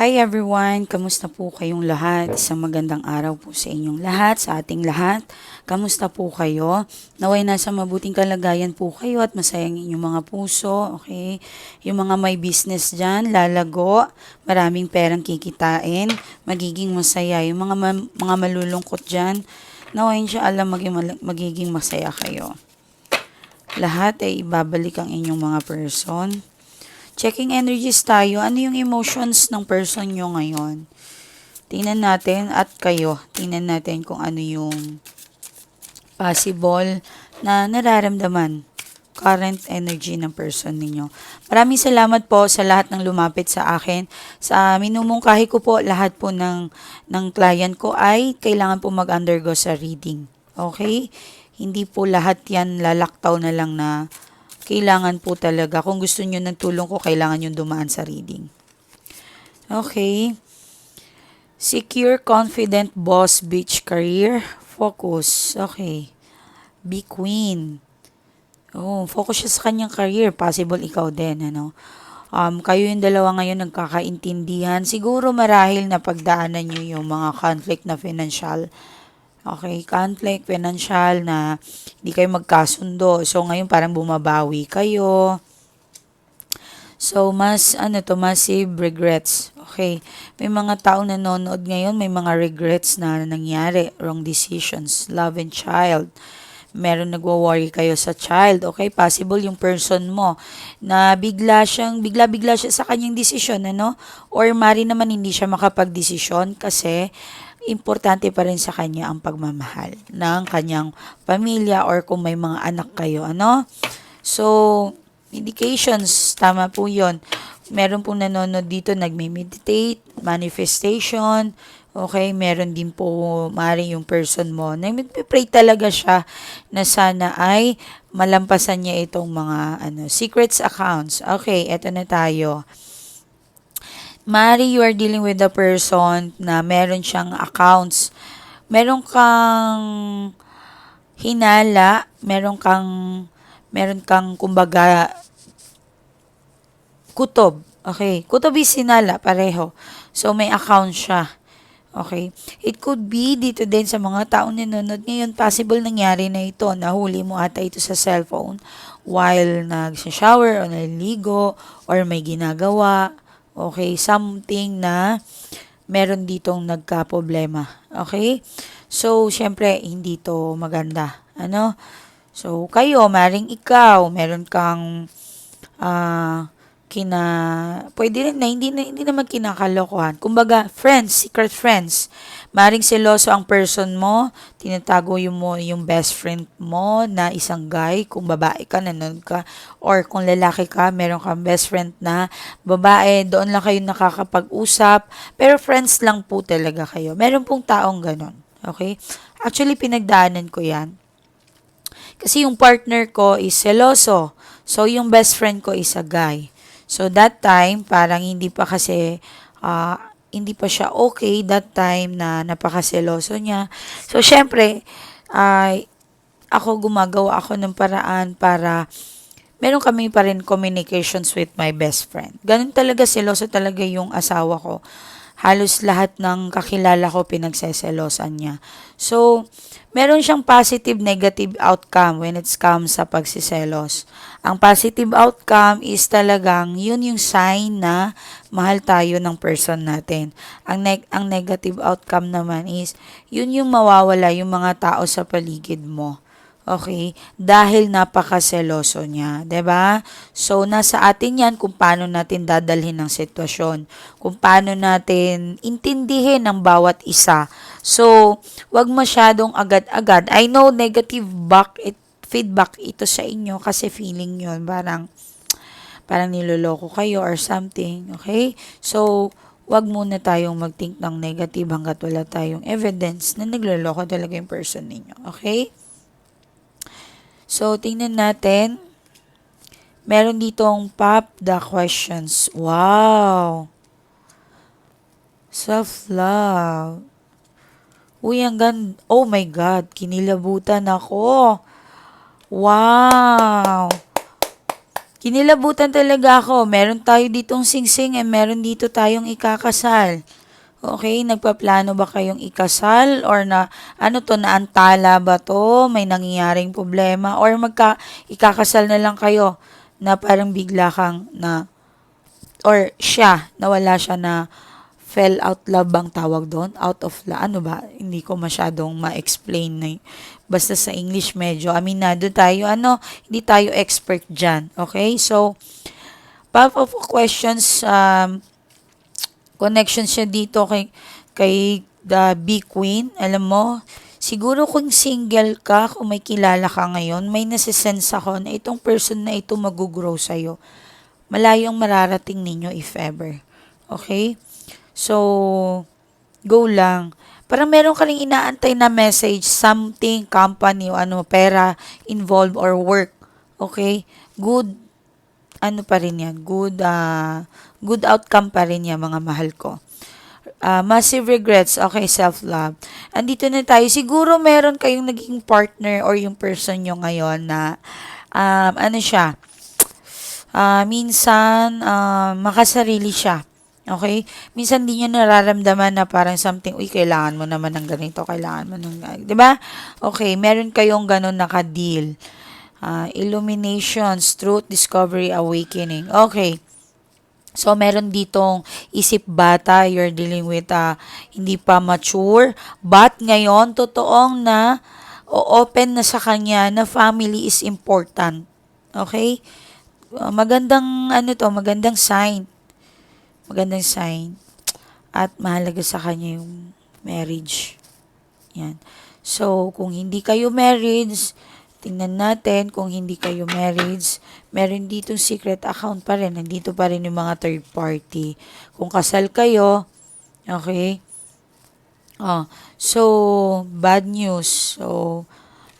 Hi everyone! Kamusta po kayong lahat? Isang magandang araw po sa inyong lahat, sa ating lahat. Kamusta po kayo? Naway nasa mabuting kalagayan po kayo at masayang inyong mga puso, okay? Yung mga may business dyan, lalago, maraming perang kikitain, magiging masaya. Yung mga, ma- mga malulungkot dyan, naway siya alam maging, magiging masaya kayo. Lahat ay ibabalik ang inyong mga person. Checking energies tayo. Ano yung emotions ng person nyo ngayon? Tingnan natin at kayo. Tingnan natin kung ano yung possible na nararamdaman current energy ng person ninyo. Maraming salamat po sa lahat ng lumapit sa akin. Sa minumungkahi ko po, lahat po ng, ng client ko ay kailangan po mag-undergo sa reading. Okay? Hindi po lahat yan lalaktaw na lang na kailangan po talaga. Kung gusto nyo ng tulong ko, kailangan nyo dumaan sa reading. Okay. Secure, confident, boss, beach, career, focus. Okay. Be queen. Oh, focus siya sa kanyang career. Possible ikaw din, ano. Um, kayo yung dalawa ngayon nagkakaintindihan. Siguro marahil na pagdaanan nyo yung mga conflict na financial Okay, conflict, financial na hindi kayo magkasundo. So, ngayon parang bumabawi kayo. So, mas, ano to, massive regrets. Okay, may mga taong nanonood ngayon, may mga regrets na nangyari, wrong decisions, love and child. Meron nagwo-worry kayo sa child, okay? Possible yung person mo na bigla siyang, bigla-bigla siya sa kanyang desisyon, ano? Or mari naman hindi siya makapag-desisyon kasi importante pa rin sa kanya ang pagmamahal ng kanyang pamilya or kung may mga anak kayo, ano? So, indications, tama po yon Meron pong nanonood dito, nagme-meditate, manifestation, okay? Meron din po, maaaring yung person mo, nagme-pray talaga siya na sana ay malampasan niya itong mga ano, secrets accounts. Okay, eto na tayo. Mari, you are dealing with a person na meron siyang accounts. Meron kang hinala, meron kang, meron kang, kumbaga, kutob. Okay. Kutob is hinala, pareho. So, may account siya. Okay. It could be dito din sa mga taong nanonood ngayon, possible nangyari na ito. Nahuli mo ata ito sa cellphone while nag-shower o naliligo or may ginagawa. Okay. Something na meron ditong nagka-problema. Okay. So, syempre, hindi to maganda. Ano? So, kayo, maring ikaw, meron kang ah kina pwede rin na hindi na, hindi naman kinakalokohan. Kumbaga, friends, secret friends. Maring seloso ang person mo, tinatago yung mo yung best friend mo na isang guy, kung babae ka, nanonood ka, or kung lalaki ka, meron kang best friend na babae, doon lang kayo nakakapag-usap, pero friends lang po talaga kayo. Meron pong taong ganon. Okay? Actually, pinagdaanan ko yan. Kasi yung partner ko is seloso. So, yung best friend ko is a guy. So, that time, parang hindi pa kasi, uh, hindi pa siya okay that time na napakaseloso niya. So, syempre, ay uh, ako gumagawa ako ng paraan para meron kami pa rin communications with my best friend. Ganun talaga, seloso talaga yung asawa ko. Halos lahat ng kakilala ko pinagseselosan niya. So, meron siyang positive, negative outcome when it's comes sa pagsiselos. Ang positive outcome is talagang yun yung sign na mahal tayo ng person natin. Ang, neg- ang negative outcome naman is yun yung mawawala yung mga tao sa paligid mo. Okay? Dahil napakaseloso niya. ba? So, nasa atin yan kung paano natin dadalhin ang sitwasyon. Kung paano natin intindihin ang bawat isa. So, wag masyadong agad-agad. I know negative back it, feedback ito sa inyo kasi feeling yon parang parang niloloko kayo or something. Okay? So, wag muna tayong mag-think ng negative hanggat wala tayong evidence na nagloloko talaga yung person ninyo. Okay? So, tingnan natin. Meron ditong pop the questions. Wow! Self-love. Uy, ang ganda. Oh my God, kinilabutan ako. Wow! Kinilabutan talaga ako. Meron tayo ditong singsing and meron dito tayong ikakasal. Okay, nagpaplano ba kayong ikasal or na ano to naantala ba to? May nangyayaring problema or magka ikakasal na lang kayo na parang bigla kang na or siya nawala siya na fell out love bang tawag doon? Out of la ano ba? Hindi ko masyadong ma-explain na basta sa English medyo aminado tayo ano, hindi tayo expert diyan. Okay? So pop of questions um connection siya dito kay kay the B Queen. Alam mo, siguro kung single ka, kung may kilala ka ngayon, may nasisense ako na itong person na ito mag-grow sa'yo. Malayong mararating ninyo if ever. Okay? So, go lang. Parang meron ka rin inaantay na message, something, company, o ano, pera, involved or work. Okay? Good ano pa rin yan, good, ah, good outcome pa rin yan, mga mahal ko. Ah, massive regrets, okay, self-love. Andito na tayo. Siguro meron kayong naging partner or yung person nyo ngayon na, um, ano siya, ah, minsan, ah, makasarili siya. Okay? Minsan di niya nararamdaman na parang something, uy, kailangan mo naman ng ganito, kailangan mo ng, di ba? Okay, meron kayong ganun naka-deal. Ah, illuminations, truth, discovery, awakening. Okay. So, meron ditong isip bata, you're dealing with uh, hindi pa mature, but ngayon, totoong na o-open na sa kanya na family is important. Okay? Uh, magandang, ano to, magandang sign. Magandang sign. At mahalaga sa kanya yung marriage. Yan. So, kung hindi kayo married, tingnan natin kung hindi kayo married, meron dito secret account pa rin. Nandito pa rin yung mga third party. Kung kasal kayo, okay, Oh, so, bad news. So,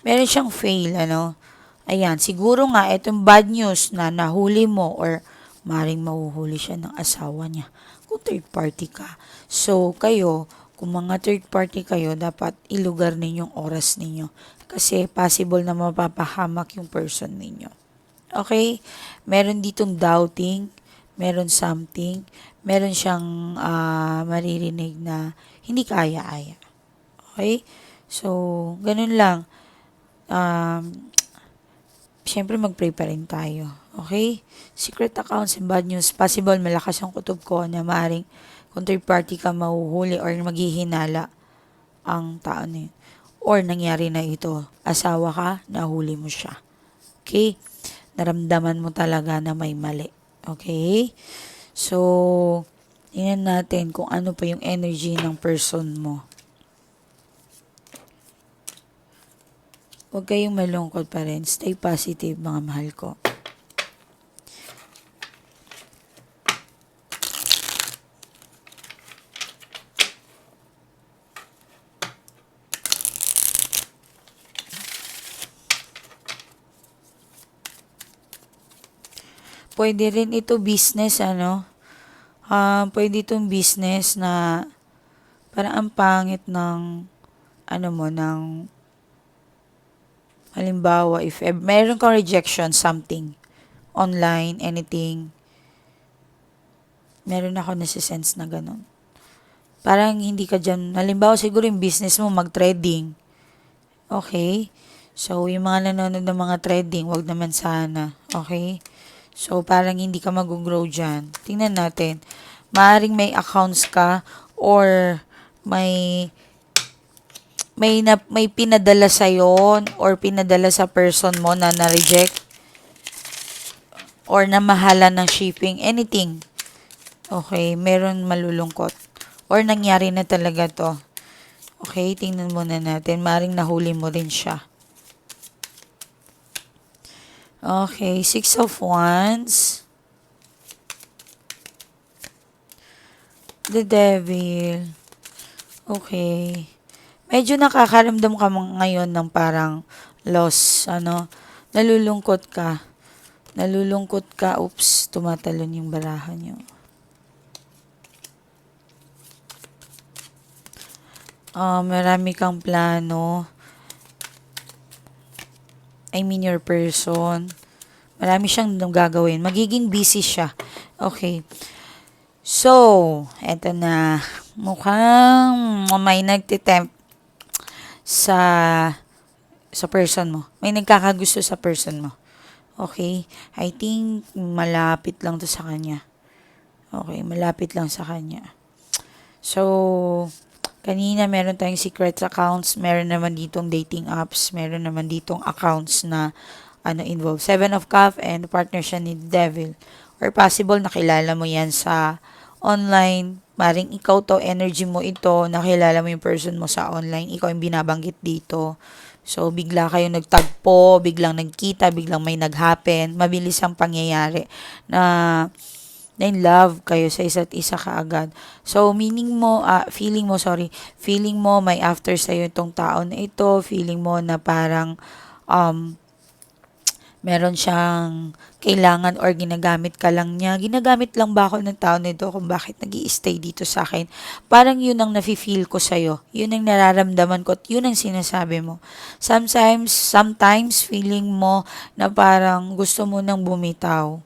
meron siyang fail, ano. Ayan, siguro nga, itong bad news na nahuli mo or maring mahuhuli siya ng asawa niya kung third party ka. So, kayo, kung mga third party kayo, dapat ilugar ninyong oras ninyo. Kasi possible na mapapahamak yung person ninyo. Okay? Meron ditong doubting, meron something, meron siyang ah, maririnig na hindi kaya-aya. Okay? So, ganun lang. Um, Siyempre, mag-pray pa rin tayo. Okay? Secret accounts and bad news. Possible, malakas ang kutob ko na maaring kung third party ka mahuhuli or maghihinala ang tao na yun. Or nangyari na ito, asawa ka, nahuli mo siya. Okay? Naramdaman mo talaga na may mali. Okay? So, tingnan natin kung ano pa yung energy ng person mo. Huwag kayong malungkot pa rin. Stay positive, mga mahal ko. Pwede rin ito business, ano? Ah, pwede itong business na parang ang pangit ng ano mo, ng halimbawa, if ever, meron kang rejection, something, online, anything, meron ako nasisense na ganun. Parang hindi ka dyan, halimbawa siguro yung business mo, mag-trading. Okay? So, yung mga nanonood ng mga trading, wag naman sana. Okay? So, parang hindi ka mag-grow dyan. Tingnan natin. Maaring may accounts ka or may may na, may pinadala sa or pinadala sa person mo na na-reject or na mahala ng shipping, anything. Okay, meron malulungkot. Or nangyari na talaga to. Okay, tingnan muna natin. Maring nahuli mo rin siya. Okay, Six of Wands. The Devil. Okay. Medyo nakakaramdam ka ngayon ng parang loss, ano, nalulungkot ka. Nalulungkot ka, oops, tumatalon yung barahan nyo. Ah, marami kang plano. I mean your person. Marami siyang gagawin. Magiging busy siya. Okay. So, eto na. Mukhang may nagtitempt sa sa person mo. May nagkakagusto sa person mo. Okay? I think malapit lang to sa kanya. Okay, malapit lang sa kanya. So, kanina meron tayong secret accounts, meron naman ditong dating apps, meron naman ditong accounts na ano involved. Seven of Cup and partner siya ni Devil. Or possible nakilala mo yan sa online, maring ikaw to, energy mo ito, nakilala mo yung person mo sa online, ikaw yung binabanggit dito. So, bigla kayong nagtagpo, biglang nagkita, biglang may nag-happen, mabilis ang pangyayari na na in love kayo sa isa't isa kaagad. So, meaning mo, ah, feeling mo, sorry, feeling mo may after sa'yo itong tao na ito, feeling mo na parang um, meron siyang kailangan or ginagamit ka lang niya. Ginagamit lang ba ako ng tao nito kung bakit nag stay dito sa akin? Parang yun ang nafe-feel ko sa'yo. Yun ang nararamdaman ko at yun ang sinasabi mo. Sometimes, sometimes feeling mo na parang gusto mo nang bumitaw.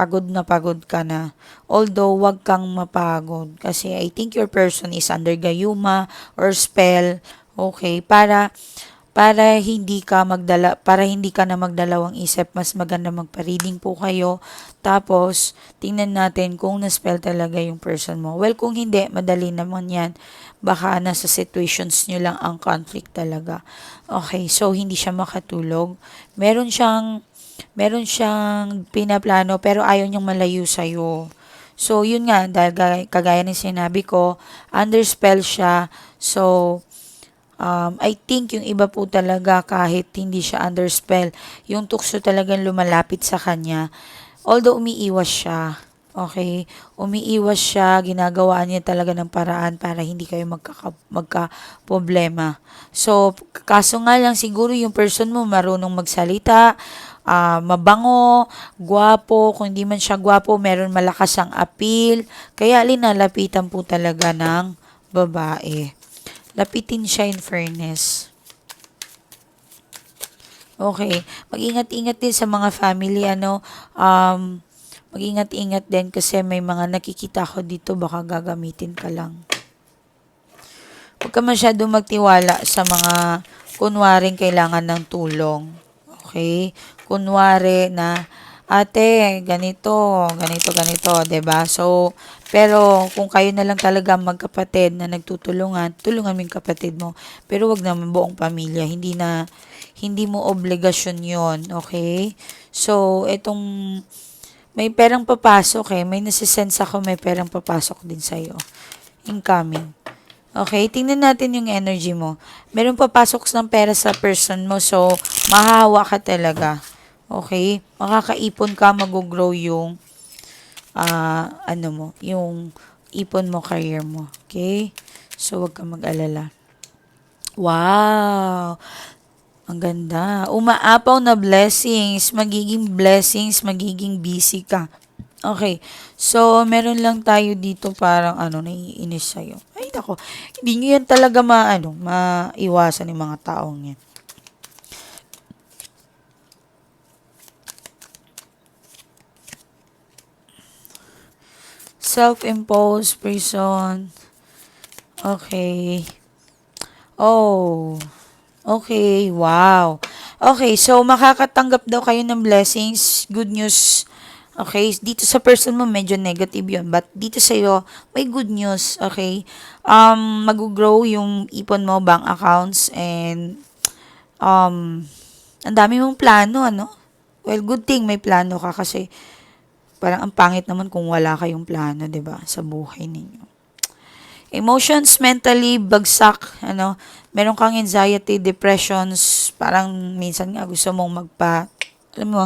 Pagod na pagod ka na. Although, wag kang mapagod. Kasi I think your person is under gayuma or spell. Okay, para para hindi ka magdala para hindi ka na magdalawang isip mas maganda magpa-reading po kayo tapos tingnan natin kung na-spell talaga yung person mo well kung hindi madali naman yan baka nasa situations nyo lang ang conflict talaga okay so hindi siya makatulog meron siyang meron siyang pinaplano pero ayaw niyang malayo sa'yo so yun nga dahil kagaya ng sinabi ko under spell siya so Um, I think yung iba po talaga kahit hindi siya under spell, yung tukso talagang lumalapit sa kanya. Although umiiwas siya, okay? Umiiwas siya, ginagawa niya talaga ng paraan para hindi kayo magka, magka problema. So, kaso nga lang siguro yung person mo marunong magsalita, uh, mabango, guwapo, kung hindi man siya guwapo, meron malakas ang appeal, kaya linalapitan po talaga ng babae. Lapitin siya in fairness. Okay. Mag-ingat-ingat din sa mga family, ano, um, mag-ingat-ingat din kasi may mga nakikita ko dito, baka gagamitin ka lang. Huwag ka masyado magtiwala sa mga kunwaring kailangan ng tulong. Okay? Kunwari na ate, ganito, ganito, ganito, 'di ba? So, pero kung kayo na lang talaga magkapatid na nagtutulungan, tulungan mo yung kapatid mo. Pero wag naman buong pamilya, hindi na hindi mo obligasyon 'yon, okay? So, itong may perang papasok eh, may nasisense ako may perang papasok din sa iyo. Incoming. Okay, tingnan natin yung energy mo. Meron papasok ng pera sa person mo, so mahahawa ka talaga. Okay? Makakaipon ka, mag-grow yung uh, ano mo, yung ipon mo, career mo. Okay? So, wag ka mag-alala. Wow! Ang ganda. Umaapaw na blessings. Magiging blessings. Magiging busy ka. Okay. So, meron lang tayo dito parang ano, naiinis sa'yo. Ay, nako. Hindi nyo yan talaga ma, ano, maiwasan yung mga taong yan. Self-imposed prison. Okay. Oh. Okay. Wow. Okay. So, makakatanggap daw kayo ng blessings. Good news. Okay. Dito sa person mo, medyo negative yun. But dito sa iyo, may good news. Okay. Um, mag-grow yung ipon mo, bank accounts, and um, ang dami mong plano, ano? Well, good thing may plano ka kasi Parang ang pangit naman kung wala kayong plano, 'di ba, sa buhay ninyo. Emotions mentally bagsak, ano, meron kang anxiety, depressions, parang minsan nga gusto mong magpa alam mo,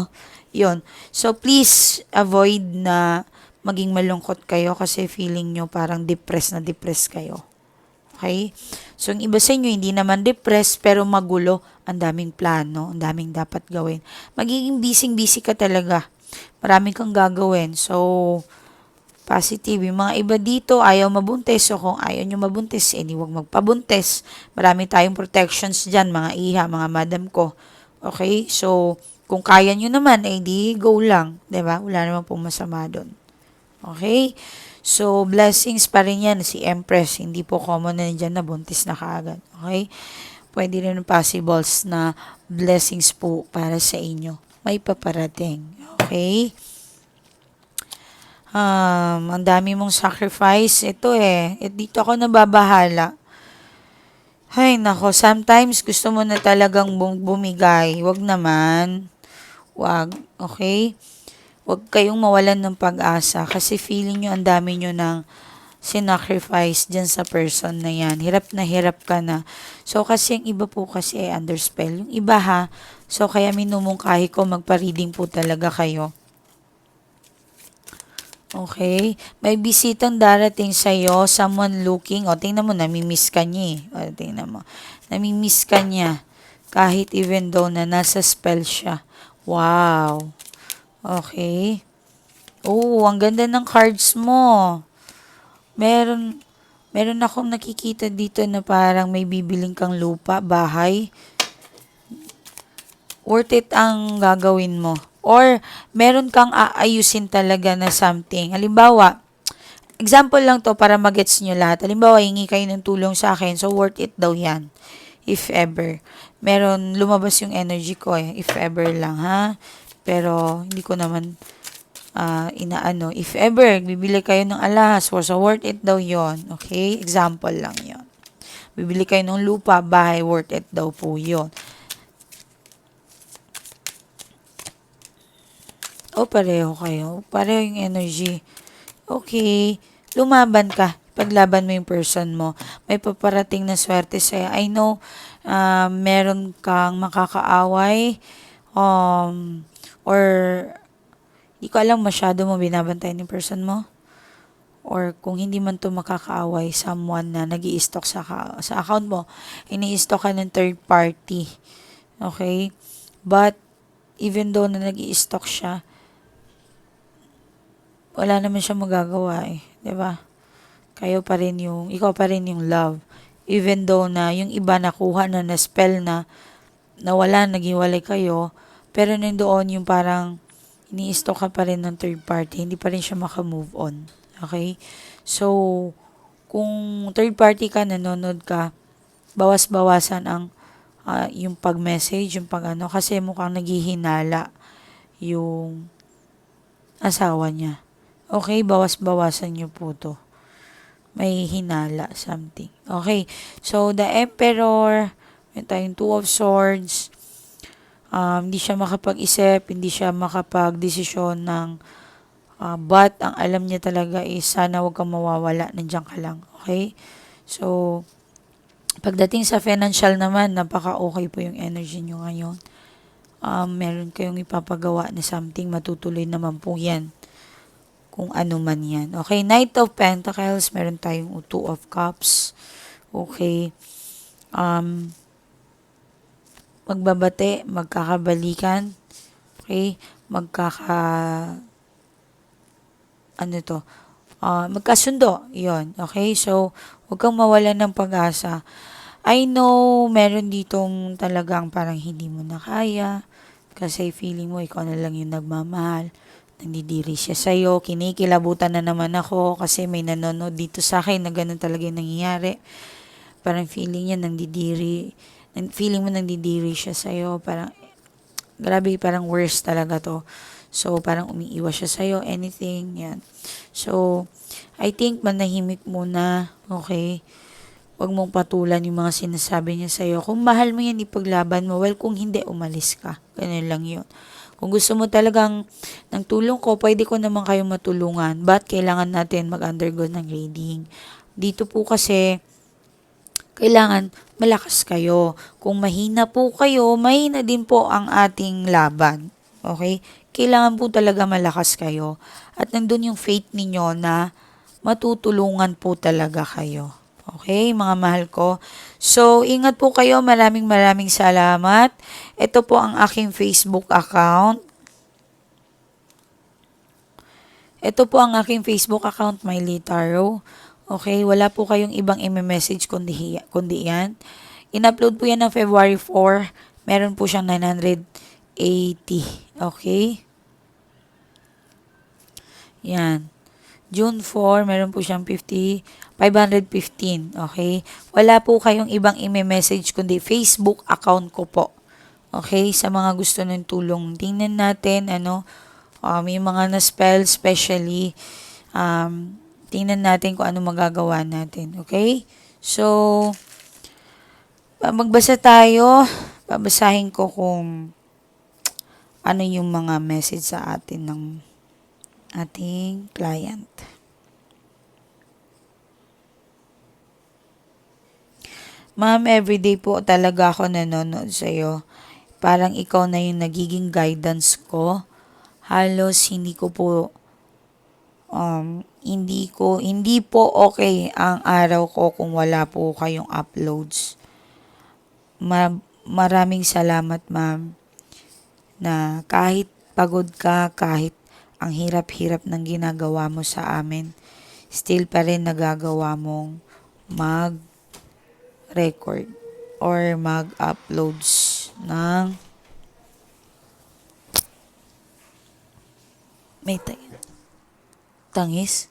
'yon. So please avoid na maging malungkot kayo kasi feeling nyo parang depressed na depressed kayo. Okay? So, yung iba sa inyo, hindi naman depressed, pero magulo. Ang daming plano, ang daming dapat gawin. Magiging busy-busy ka talaga marami kang gagawin. So, positive. Yung mga iba dito, ayaw mabuntis. So, kung ayaw nyo mabuntis, eh, huwag magpabuntis. Marami tayong protections dyan, mga iha, mga madam ko. Okay? So, kung kaya nyo naman, eh di go lang. ba Wala naman pong masama doon. Okay? So, blessings pa rin yan. Si Empress, hindi po common na dyan na buntis na kaagad. Okay? Pwede rin possibles na blessings po para sa inyo. May paparating. Okay? Um, ang dami mong sacrifice. Ito eh. eh dito ako nababahala. Ay, nako. Sometimes gusto mo na talagang bum- bumigay. Wag naman. Wag. Okay? Wag kayong mawalan ng pag-asa kasi feeling nyo ang dami nyo ng sinacrifice dyan sa person na yan. Hirap na hirap ka na. So, kasi yung iba po kasi ay under spell. Yung iba ha. So, kaya minumungkahi ko magpa-reading po talaga kayo. Okay. May bisitang darating sa'yo, someone looking. O, tingnan mo, namimiss ka niya eh. O, tingnan mo. Namimiss ka niya. Kahit even though na nasa spell siya. Wow. Okay. Oh, ang ganda ng cards mo. Meron, meron akong nakikita dito na parang may bibiling kang lupa, bahay. Worth it ang gagawin mo. Or, meron kang aayusin talaga na something. Halimbawa, example lang to para magets nyo lahat. Halimbawa, hingi kayo ng tulong sa akin. So, worth it daw yan. If ever. Meron, lumabas yung energy ko eh. If ever lang, ha? Pero, hindi ko naman uh, inaano. If ever, bibili kayo ng alahas. So, worth it daw yon Okay? Example lang yon Bibili kayo ng lupa, bahay, worth it daw po yon O, pareho kayo. Pareho yung energy. Okay. Lumaban ka. Paglaban mo yung person mo. May paparating na swerte sa'yo. I know, uh, meron kang makakaaway. Um, or, hindi ko alam masyado mo binabantayan yung person mo. Or kung hindi man to makakaaway, someone na nag stock sa, sa account mo, ini-stock ka ng third party. Okay? But, even though na nag stock siya, wala naman siya magagawa eh. ba diba? Kayo pa rin yung, ikaw pa rin yung love. Even though na yung iba nakuha na na spell na, nawala, naghiwalay kayo, pero nandoon yung parang, ini-stock ka pa rin ng third party, hindi pa rin siya maka-move on. Okay? So, kung third party ka, nanonood ka, bawas-bawasan ang uh, yung pag-message, yung pag-ano, kasi mukhang naghihinala yung asawa niya. Okay, bawas-bawasan niyo po to. May hinala, something. Okay, so the Emperor, may tayong Two of Swords, um, hindi siya makapag-isip, hindi siya makapag-desisyon ng uh, but ang alam niya talaga is sana wag kang mawawala, nandiyan ka lang. Okay? So, pagdating sa financial naman, napaka-okay po yung energy niyo ngayon. Um, meron kayong ipapagawa na something, matutuloy naman po yan kung ano man yan. Okay, Knight of Pentacles, meron tayong Two of Cups. Okay. Um, magbabate, magkakabalikan. Okay, magkaka ano to? Uh, magkasundo, yon Okay, so, huwag kang mawalan ng pag-asa. I know, meron ditong talagang parang hindi mo na kaya kasi feeling mo ikaw na lang yung nagmamahal nandidiri siya sa'yo, kinikilabutan na naman ako kasi may nanonood dito sa akin na ganun talaga yung nangyayari. Parang feeling niya nandidiri, feeling mo nandidiri siya sa'yo, parang, grabe, parang worst talaga to. So, parang umiiwas siya sa'yo, anything, yan. So, I think manahimik muna, okay? Huwag mong patulan yung mga sinasabi niya sa'yo. Kung mahal mo yan, ipaglaban mo. Well, kung hindi, umalis ka. Ganun lang yun. Kung gusto mo talagang ng tulong ko, pwede ko naman kayong matulungan. But kailangan natin mag-undergo ng reading. Dito po kasi, kailangan malakas kayo. Kung mahina po kayo, mahina din po ang ating laban. Okay? Kailangan po talaga malakas kayo. At nandun yung faith ninyo na matutulungan po talaga kayo. Okay, mga mahal ko. So, ingat po kayo. Maraming maraming salamat. Ito po ang aking Facebook account. Ito po ang aking Facebook account, Miley Taro. Okay, wala po kayong ibang i-message kundi, kundi yan. In-upload po yan ng February 4. Meron po siyang 900 Okay? Yan. June 4, meron po siyang 50, 515. Okay? Wala po kayong ibang ime-message kundi Facebook account ko po. Okay? Sa mga gusto ng tulong, tingnan natin, ano, um, yung mga na-spell, especially, um, tingnan natin kung ano magagawa natin. Okay? So, magbasa tayo. Babasahin ko kung ano yung mga message sa atin ng ating client. Ma'am, everyday po talaga ako nanonood sa'yo. Parang ikaw na yung nagiging guidance ko. Halos hindi ko po um, hindi ko hindi po okay ang araw ko kung wala po kayong uploads. Ma- maraming salamat, ma'am. Na kahit pagod ka, kahit ang hirap-hirap ng ginagawa mo sa amin, still pa rin nagagawa mong mag-record or mag-uploads ng may ta- tangis?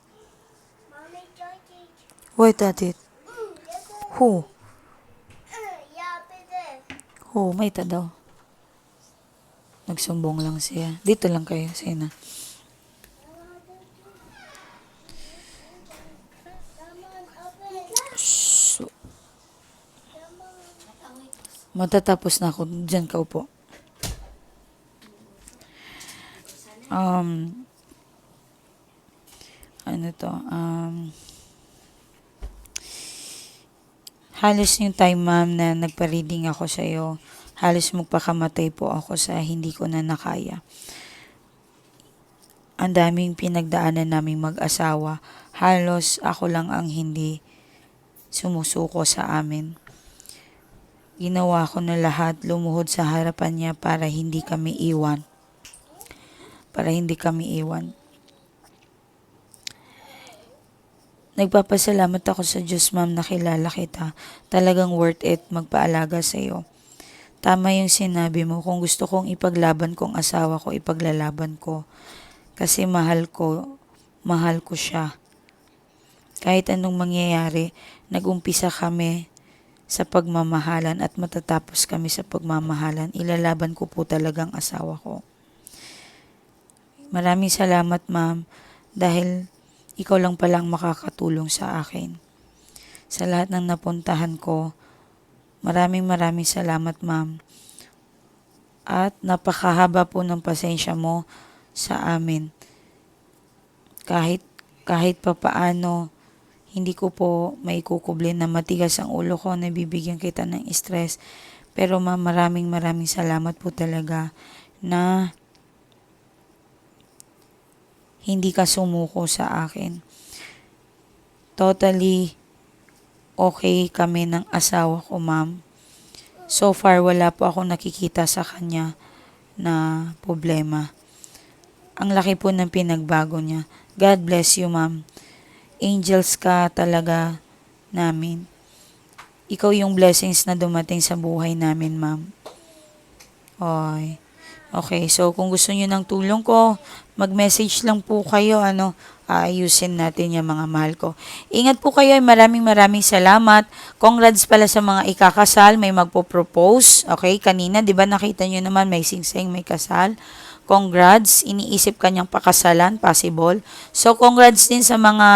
Wait at it. Who? Pwede. Who? May ta daw. Nagsumbong lang siya. Dito lang kayo, open. So, matatapos na ako. Diyan ka upo. Um, ano to? Um, halos yung time, ma'am, na nagpa-reading ako sa'yo, halos magpakamatay po ako sa hindi ko na nakaya. Ang daming pinagdaanan naming mag-asawa. Halos ako lang ang hindi sumusuko sa amin. Ginawa ko na lahat, lumuhod sa harapan niya para hindi kami iwan. Para hindi kami iwan. Nagpapasalamat ako sa Diyos, ma'am, nakilala kita. Talagang worth it magpaalaga sa iyo. Tama yung sinabi mo, kung gusto kong ipaglaban kong asawa ko, ipaglalaban ko. Kasi mahal ko, mahal ko siya. Kahit anong mangyayari, nagumpisa kami sa pagmamahalan at matatapos kami sa pagmamahalan. Ilalaban ko po talagang asawa ko. Maraming salamat, ma'am, dahil ikaw lang palang makakatulong sa akin. Sa lahat ng napuntahan ko, maraming maraming salamat, ma'am. At napakahaba po ng pasensya mo sa amin. Kahit kahit papaano, hindi ko po maikukublin na matigas ang ulo ko na bibigyan kita ng stress. Pero ma'am, maraming maraming salamat po talaga na hindi ka sumuko sa akin. Totally okay kami ng asawa ko, ma'am. So far, wala po ako nakikita sa kanya na problema. Ang laki po ng pinagbago niya. God bless you, ma'am. Angels ka talaga namin. Ikaw yung blessings na dumating sa buhay namin, ma'am. Oy. Okay, so kung gusto niyo ng tulong ko, mag-message lang po kayo, ano, aayusin natin yung mga mahal ko. Ingat po kayo, maraming maraming salamat. Congrats pala sa mga ikakasal, may magpo-propose. Okay, kanina, di ba nakita niyo naman may singsing, may kasal. Congrats, iniisip kanyang pakasalan, possible. So, congrats din sa mga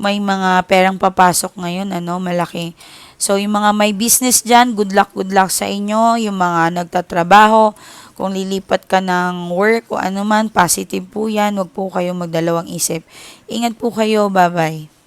may mga perang papasok ngayon, ano, malaki. So, yung mga may business dyan, good luck, good luck sa inyo. Yung mga nagtatrabaho, kung lilipat ka ng work o ano man, positive po yan. Huwag po kayong magdalawang isip. Ingat po kayo. Bye-bye.